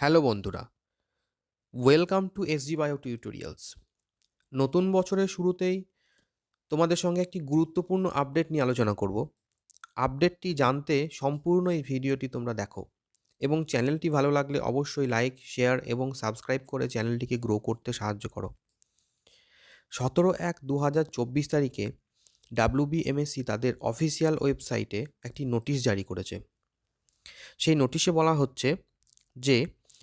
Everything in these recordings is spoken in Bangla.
হ্যালো বন্ধুরা, welcome to SG bio tutorials নতুন বছরের শুরুতেই তোমাদের সঙ্গে একটি গুরুত্বপূর্ণ আপডেট নিয়ে আলোচনা করব। আপডেটটি জানতে সম্পূর্ণ এই ভিডিওটি তোমরা দেখো এবং চ্যানেলটি ভালো লাগলে অবশ্যই লাইক শেয়ার এবং সাবস্ক্রাইব করে চ্যানেলটিকে গ্রো করতে সাহায্য করো। সতেরো এক দু হাজার চব্বিশ তারিখে ডাব্লিউবিএমএসসি তাদের অফিসিয়াল ওয়েবসাইটে একটি নোটিশ জারি করেছে। সেই নোটিশে বলা হচ্ছে যে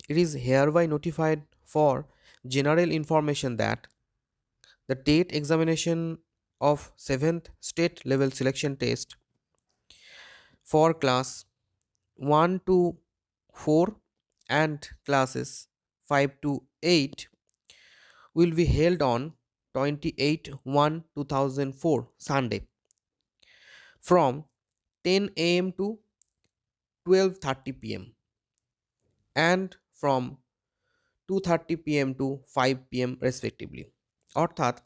it is hereby notified for general information that the TET examination of 7th state level selection test for class 1 to 4 and classes 5 to 8 will be held on 28 1 2004 Sunday from 10 am to 12:30 pm and from 2:30 pm to 5 pm respectively. অর্থাৎ,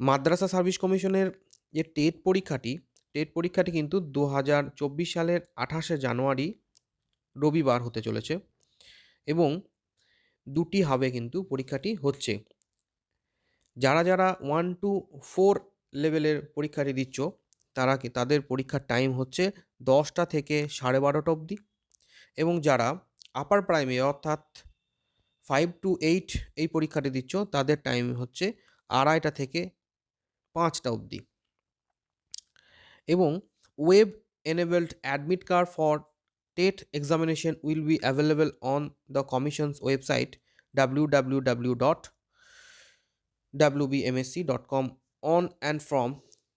মাদ্রাসা সার্ভিস কমিশনের যে টেট পরীক্ষাটি টেট পরীক্ষাটি কিন্তু দু হাজার চব্বিশ সালের আঠাশে জানুয়ারি রবিবার হতে চলেছে এবং দুটি হাবে কিন্তু পরীক্ষাটি হচ্ছে। যারা যারা ওয়ান টু ফোর লেভেলের পরীক্ষাটি দিচ্ছ, তারা তাদের পরীক্ষার টাইম হচ্ছে দশটা থেকে সাড়ে বারোটা অবধি? এবং যারা আপার প্রাইমারি অর্থাৎ ফাইভ টু এইট এই পরীক্ষাটি দিচ্ছ, তাদের টাইম হচ্ছে আড়াইটা থেকে পাঁচটা অবধি। এবং web enabled admit card for TET examination will be available on the commission's website W W W dot W BMSC dot com on and from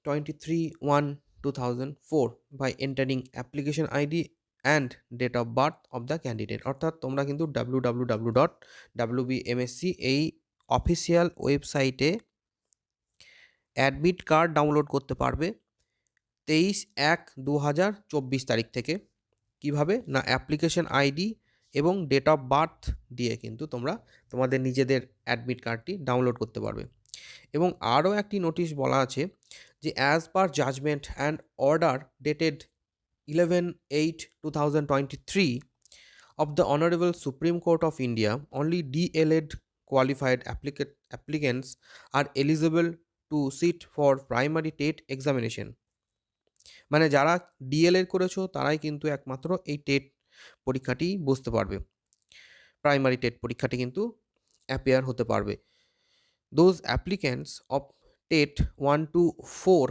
twenty three one two thousand four by entering application ID and date of birth of the candidate অর্থাৎ তোমরা কিন্তু W W W dot W BMSC এই অফিসিয়াল ওয়েবসাইটে অ্যাডমিট কার্ড ডাউনলোড করতে পারবে তেইশ এক দু হাজার চব্বিশ তারিখ থেকে। কীভাবে? না অ্যাপ্লিকেশন আইডি এবং ডেট অফ বার্থ দিয়ে কিন্তু তোমরা তোমাদের নিজেদের অ্যাডমিট কার্ডটি ডাউনলোড করতে পারবে। এবং আরও একটি নোটিশ বলা আছে যে as per judgement and order dated eleven eight two thousand twenty three of the honourable Supreme Court of India only DElEd qualified applicants are eligible to sit for primary TET examination মানে যারা ডিএলএড করেছ, তারাই কিন্তু একমাত্র এই টেট পরীক্ষাটি বুঝতে পারবে। প্রাইমারি টেট পরীক্ষাটি কিন্তু অ্যাপিয়ার হতে পারবে। Those applicants of TET one two four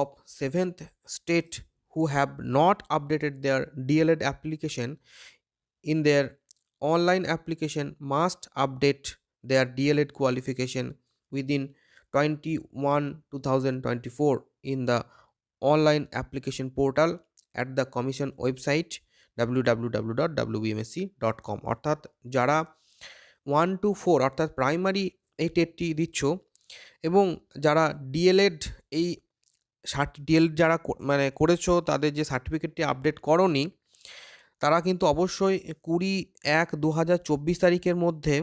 of seventh state who have not updated their DLED application in their online application must update their DLED qualification within 21 2024 in the online application portal at the commission website www.wbmsc.com অর্থাৎ যারা ওয়ান টু ফোর অর্থাৎ প্রাইমারি এই টেটটি দিচ্ছ এবং যারা ডিএলএড এই ডিএল যারা মানে করেছ তাদের যে সার্টিফিকেটটি আপডেট করনি, তারা কিন্তু অবশ্যই কুড়ি এক দু হাজার চব্বিশ তারিখের মধ্যে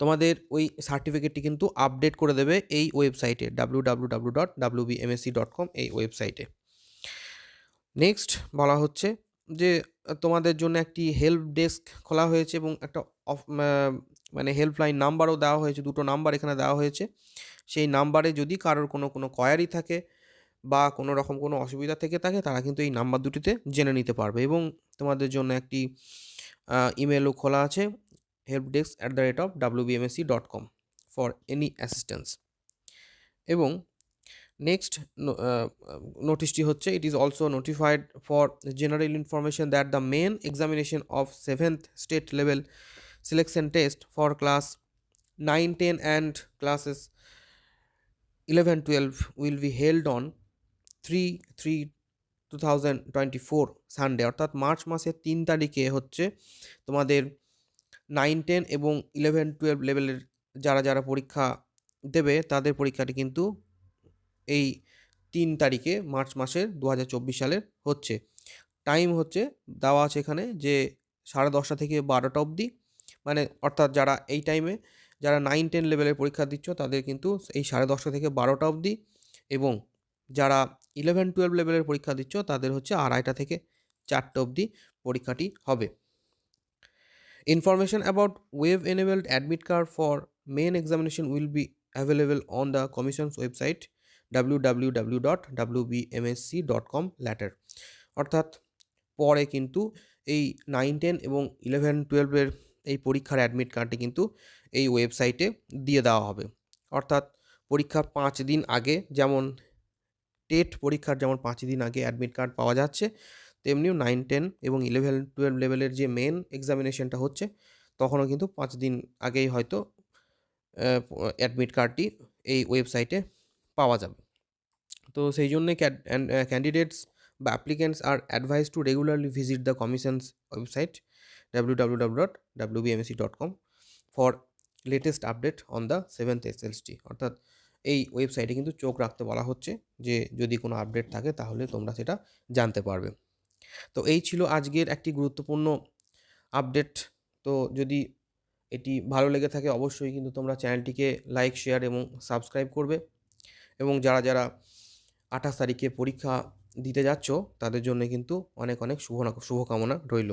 তোমাদের ওই সার্টিফিকেটটি কিন্তু আপডেট করে দেবে এই ওয়েবসাইটে W W W dot W BMSC dot com এই ওয়েবসাইটে। নেক্সট বলা হচ্ছে যে তোমাদের জন্য একটি হেল্প ডেস্ক খোলা হয়েছে এবং একটা মানে হেল্পলাইন নাম্বারও দেওয়া হয়েছে, দুটো নাম্বার এখানে দেওয়া হয়েছে। সেই নাম্বারে যদি কারোর কোনো কোনো কোয়ারি থাকে বা কোনো রকম কোনো অসুবিধা থেকে থাকে, তারা কিন্তু এই নাম্বার দুটিতে জেনে নিতে পারবে এবং তোমাদের জন্য একটি ইমেলও খোলা আছে help desk at the rate of W BMSC dot com for any assistance এবং নেক্সট নোটিশটি হচ্ছে it is also notified for general information that the main examination of seventh state level selection test for class nine ten and classes eleven twelve will be held on three three two thousand twenty four Sunday অর্থাৎ মার্চ মাসের তিন তারিখে হচ্ছে তোমাদের নাইন টেন এবং ইলেভেন টুয়েলভ লেভেলের যারা যারা পরীক্ষা দেবে, তাদের পরীক্ষাটি কিন্তু এই তিন তারিখে মার্চ মাসের দু হাজার চব্বিশ সালের হচ্ছে। টাইম হচ্ছে, দেওয়া আছে এখানে যে সাড়ে দশটা থেকে বারোটা অবধি মানে অর্থাৎ যারা এই টাইমে যারা নাইন টেন লেভেলের পরীক্ষা দিচ্ছ, তাদের কিন্তু এই সাড়ে দশটা থেকে বারোটা অবধি এবং যারা ইলেভেন টুয়েলভ লেভেলের পরীক্ষা দিচ্ছ, তাদের হচ্ছে আড়াইটা থেকে চারটে অবধি পরীক্ষাটি হবে। Information about web enabled admit card for main examination will be available on the commission's website W W W dot W MSC dot com later অর্থাৎ পরে কিন্তু এই নাইন টেন এবং ইলেভেন টুয়েলভের এই পরীক্ষার অ্যাডমিট কার্ডটি কিন্তু এই ওয়েবসাইটে দিয়ে দেওয়া হবে। অর্থাৎ পরীক্ষার পাঁচ দিন আগে যেমন টেট পরীক্ষার যেমন পাঁচ দিন আগে অ্যাডমিট কার্ড পাওয়া যাচ্ছে, তেমনিও নাইন টেন এবং ইলেভেন টুয়েলভ লেভেলের যে মেন এক্সামিনেশনটা হচ্ছে, তখনও কিন্তু পাঁচ দিন আগেই হয়তো অ্যাডমিট কার্ডটি এই ওয়েবসাইটে পাওয়া যাবে। তো সেই জন্যে ক্যান্ডিডেটস বা applicants are advise to regularly visit the commission's website com for latest update on the seventh SLST অর্থাৎ এই ওয়েবসাইটে কিন্তু চোখ রাখতে বলা হচ্ছে যে যদি কোনো আপডেট থাকে তাহলে তোমরা সেটা জানতে পারবে। তো এই ছিল আজকের একটি গুরুত্বপূর্ণ আপডেট তো যদি এটি ভালো লেগে থাকে অবশ্যই কিন্তু তোমরা চ্যানেলটিকে লাইক শেয়ার এবং সাবস্ক্রাইব করবে এবং যারা যারা আঠাশ তারিখে পরীক্ষা দিতে যাচ্ছ তাদের জন্য কিন্তু অনেক অনেক শুভ শুভকামনা রইল।